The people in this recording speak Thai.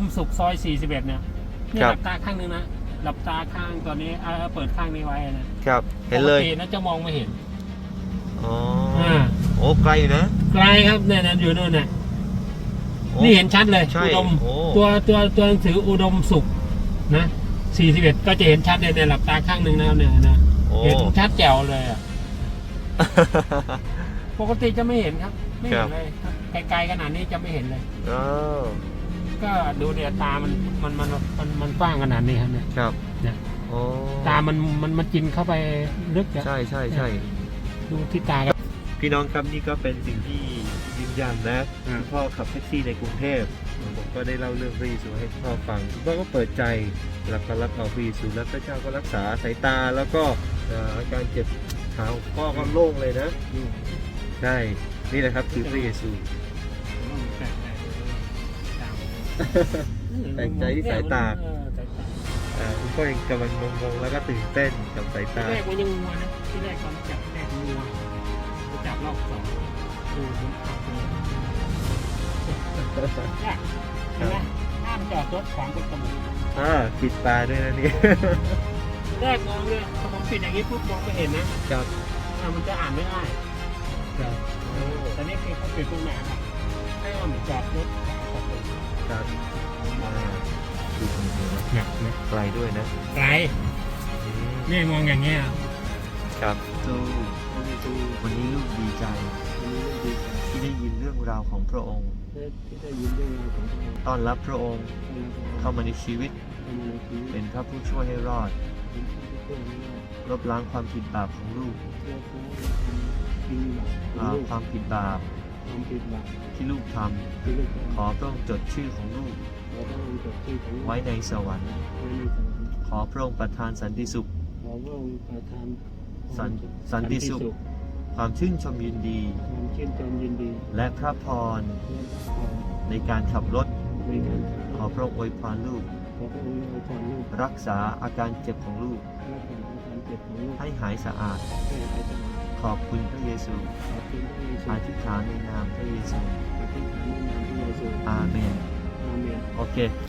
มสุขซอย 41 เนี่ยนี่ครัหบลับตาข้างนึงนะหลับตาข้างตอนนี้เออเปิดข้างนี้ไว้นะครับ เห็นเลยปกตินะจะมองไม่เห็นอ๋ออ่าโอ้ไกลอยู่นะไกลครับเนี่ยนะอยู่นู่นน่ะโอ้ นี่เห็นชัดเลยใช่อุดมโอ้ ตัวตัวตัวหนังสืออุดมสุขนะ 41 ก็จะเห็นชัดเลยเนี่ยหลับตาข้างหนึ่งนะเนี่ยนะโอ้ เห็นชัดแจ๋วเลยอะปกติจะไม่เห็นครับ ไม่เห็นเลยครับไกลๆขนาดนี้จะไม่เห็นเลย อ้าว ก็ดูเดียตามันมันมันมันมันกว้างขนาดนี้ครับเนี่ยครับเนี่ยโอ้ตามันมันมันกินเข้าไปลึกอะใช่ใช่ใช่ดูที่ตาครับพี่น้องครับนี่ก็เป็นสิ่งที่ยืนยันนะอืมคุณพ่อขับแท็กซี่ในกรุงเทพผมก็ได้เล่าเรื่องพระเยซูให้พ่อฟังคุณพ่อก็เปิดใจรับการรับเอาพระเยซูแล้วพระเจ้าก็รักษาสายตาแล้วก็เอ่ออาการเจ็บขาของพ่อก็โล่งเลยนะใช่นี่แหละครับคือพระเยซู แปลกใจที่สายตา เออสายตาอ่าคุณพ่อยังกำลังงงๆแล้วก็ตื่นเต้นกับสายที่ตา แรกมันยังงัวนะ ที่แรกตอนจับที่แรกงัวไปจับรอบสองดูมันขับเลยเนี่ยเห็นไหมห้ามจอดรถขวางประตูอ่าปิดตาด้วยนะนี่แรกมองเลยพอผมปิดอย่างนี้ปุ๊บมองไม่เห็นนะครับ อ่ามันจะอ่านไม่ได้ ครับแต่นี่คือเขาปิดตรงไหนอะให้ห้ามจอดรถขวาง ประตูครับอ่าดูตรงนี้นะหนักนะไกลด้วยนะไกลนี่มองอย่างเงี้ยครับจูวันนี้ลูกดีใจที่ได้ยินเรื่องราวของพระองค์ที่ได้ยินเรื่องราวของพระองค์ต้อนรับพระองค์เข้ามาในชีวิตเข้ามาในชีวิตเป็นพระผู้ช่วยให้รอดเป็นผู้ช่วยให้เราลบล้างความผิดบาปของลูกเพื่อเขาทำดีบาปอ่าความผิดบาป ความผิดบาปที่ลูกทที่ลูกำขอพระองค์จดชื่อของลูกขอพระองค์จดชื่อของลูกไว้ในสวรรค์ไว้ในสวรรค์ขอพระองค์ประทานสันติสุข ขอพระองค์ประทานสันสันติสุข ความชื่นชมยินดี ความชื่นชมยินดีและพระพรและขอในการขับรถ ในการขอพระองค์อวยพรลูก ขอพระองค์อวยพรลูกรักษาอาการเจ็บของลูกและขออาการเจ็บของลูกให้หายสะอาดให้หายสะอาด ขอบคุณพระเยซูขอบคุณพระเยซูอธิษฐานในนามพระเยซูอธิษฐานในนามพระเยซูอาเมนอาเมนโอเค